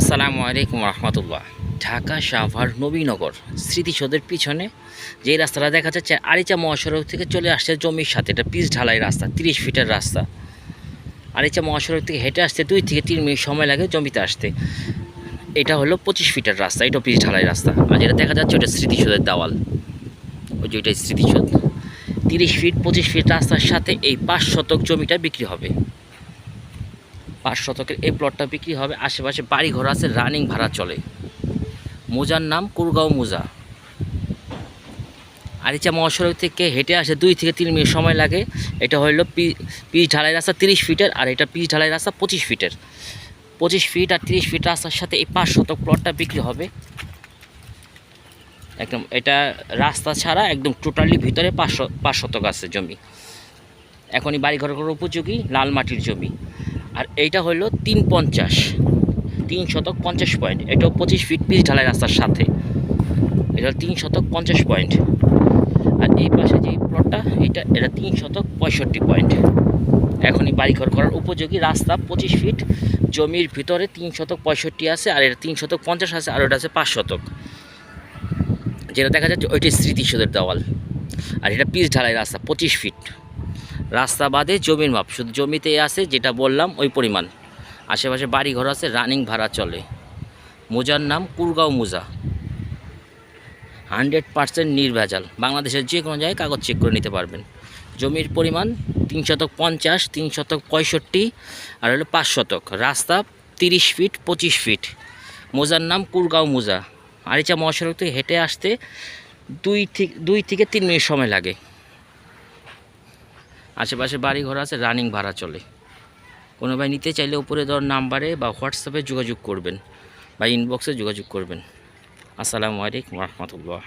আসসালামু আলাইকুম রহমতুল্লাহ। ঢাকা সাভার নবীনগর স্মৃতিসৌধের পিছনে যে রাস্তাটা দেখা যাচ্ছে, আরিচা মহাসড়ক থেকে চলে আসছে জমির সাথে। এটা পিচ ঢালাই রাস্তা, তিরিশ ফিটের রাস্তা। আরিচা মহাসড়ক থেকে হেঁটে আসতে দুই থেকে তিন মিনিট সময় লাগে জমিতে আসতে। এটা হলো পঁচিশ ফিটের রাস্তা এটা পিচ ঢালাই রাস্তা। আর যেটা দেখা যাচ্ছে, ওটা স্মৃতিসৌধের দেওয়াল। ওই যে ওইটাই স্মৃতিসৌধ। তিরিশ ফিট, পঁচিশ ফিট রাস্তার সাথে এই পাঁচ শতক জমিটা বিক্রি হবে। পাঁচ শতকের এই প্লটটা বিক্রি হবে, আশেপাশে বাড়ি ঘর আছে রানিং ভাড়া চলে। মোজার নাম কুরগাঁও মোজা। আরিচা মহাসড়ক থেকে হেঁটে আসে দুই থেকে তিন মিনিট সময় লাগে। এটা হলো পি পিচ ঢালাই রাস্তা তিরিশ ফিটের আর এটা পিচ ঢালাই রাস্তা পঁচিশ ফিটের। পঁচিশ ফিট আর তিরিশ ফিট রাস্তার সাথে এই পাঁচ শতক প্লটটা বিক্রি হবে। একদম, এটা রাস্তা ছাড়া একদম টোটালি ভিতরে পাঁচ পাঁচ শতক আছে জমি। এখনই বাড়ি ঘর করার উপযোগী, লাল মাটির জমি। আর এইটা হলো তিন পঞ্চাশ। তিন শতক পঞ্চাশ পয়েন্ট। এটাও পঁচিশ ফিট পিচ ঢালাই রাস্তার সাথে। এটা তিন শতক পঞ্চাশ পয়েন্ট। আর এই পাশে যে প্লটটা এটা এটা তিন শতক পঁয়ষট্টি পয়েন্ট। এখনই বাড়িঘর করার উপযোগী রাস্তা পঁচিশ ফিট জমির ভিতরে তিন শতক পঁয়ষট্টি আছে, আর এটা তিন শতক পঞ্চাশ আছে, আর ওটা আছে পাঁচ শতক। যেটা দেখা যাচ্ছে ওইটি স্মৃতিসৌধের দেওয়াল। আর এটা পিচ ঢালাই রাস্তা পঁচিশ ফিট রাস্তা বাদে জমির মাপ, শুধু জমিতে আছে যেটা বললাম ওই পরিমাণ। আশেপাশে বাড়ি ঘর আছে, রানিং ভাড়া চলে। মোজার নাম কুরগাঁও মোজা। হান্ড্রেড পার্সেন্ট নির্ভেজাল। বাংলাদেশের যে কোনো জায়গায় কাগজ চেক করে নিতে পারবেন। জমির পরিমাণ তিন শতক পঞ্চাশ, তিন শতক পঁয়ষট্টি, আর হলো পাঁচ শতক। রাস্তা তিরিশ ফিট, পঁচিশ ফিট। মোজার নাম কুরগাঁও মোজা। আরিচা মহাসড়ক থেকে হেঁটে আসতে দুই থেকে দুই থেকে তিন মিনিট সময় লাগে। আশেপাশে বাড়ি ঘর আছে রানিং ভাড়া চলে। কোনো ভাই নিতে চাইলে উপরে ধর নাম্বারে বা হোয়াটসঅ্যাপে যোগাযোগ করবেন বা ইনবক্সে যোগাযোগ করবেন। আসসালামু আলাইকুম রহমতুল্লাহ।